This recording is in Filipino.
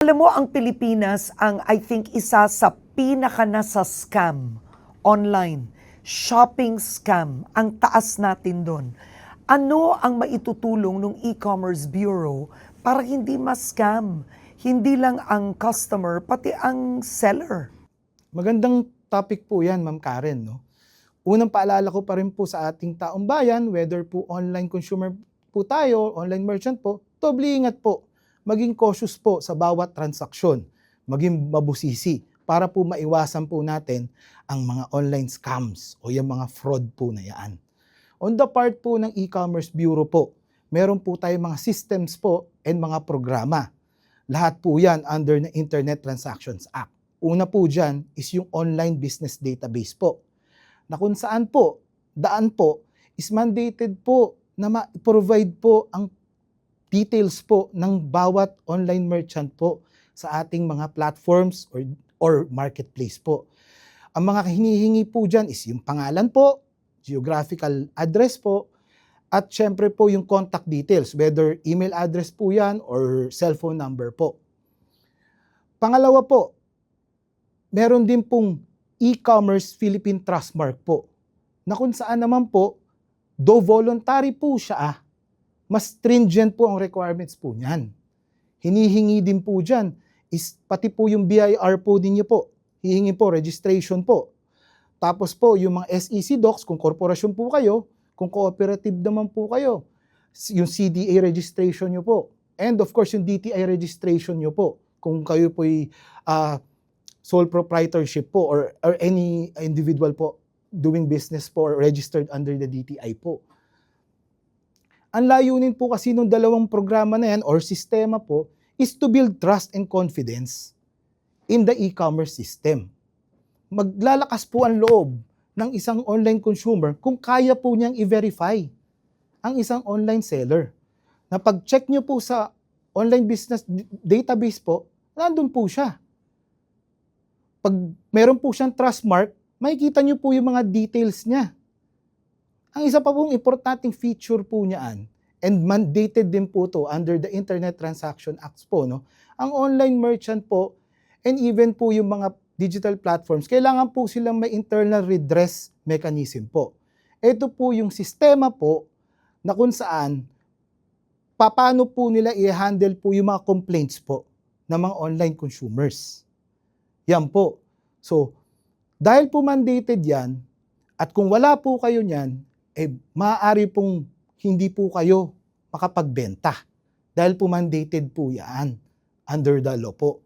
Alam mo, ang Pilipinas ang I think isa sa pinaka nasa scam online. Shopping scam. Ang taas natin doon. Ano ang maitutulong ng e-commerce bureau para hindi ma-scam? Hindi lang ang customer, pati ang seller. Magandang topic po yan, Ma'am Karen. No? Unang paalala ko pa rin po sa ating taong bayan, whether po online consumer po tayo, online merchant po, doble ingat po. Maging cautious po sa bawat transaksyon. Maging mabusisi para po maiwasan po natin ang mga online scams o yung mga fraud po na yan. On the part po ng e-commerce bureau po, meron po tayo mga systems po and mga programa. Lahat po yan under the Internet Transactions Act. Una po dyan is yung online business database po. Na kung saan po, daan po, is mandated po na ma-provide po ang details po ng bawat online merchant po sa ating mga platforms or, or marketplace po. Ang mga hinihingi po dyan is yung pangalan po, geographical address po, at syempre po yung contact details, whether email address po yan or cellphone number po. Pangalawa po, meron din pong e-commerce Philippine Trust Mark po, na kung saan naman po, though voluntary po siya, ah, mas stringent po ang requirements po niyan. Hinihingi din po dyan is pati po yung BIR po din niyo po. Hihingi po registration po. Tapos po yung mga SEC docs, kung korporasyon po kayo, kung cooperative naman po kayo, yung CDA registration nyo po. And of course, yung DTI registration nyo po. Kung kayo po ay ah, sole proprietorship po or, or any individual po doing business po or registered under the DTI po. Ang layunin po kasi ng dalawang programa na yan or sistema po is to build trust and confidence in the e-commerce system. Maglalakas po ang loob ng isang online consumer kung kaya po niyang i-verify ang isang online seller. Na pag-check niyo po sa online business database po, nandun po siya. Pag meron po siyang trust mark, makikita niyo po yung mga details niya. Ang isa pa pong importanteng feature po niyaan, and mandated din po to under the Internet Transaction Acts po, no? ang online merchant po, and even po yung mga digital platforms, kailangan po silang may internal redress mechanism po. Ito po yung sistema po na kung saan paano po nila i-handle po yung mga complaints po ng mga online consumers. Yan po. So, dahil po mandated yan, at kung wala po kayo niyan, eh maaari pong hindi po kayo makapagbenta. Dahil po mandated po yan under the law po.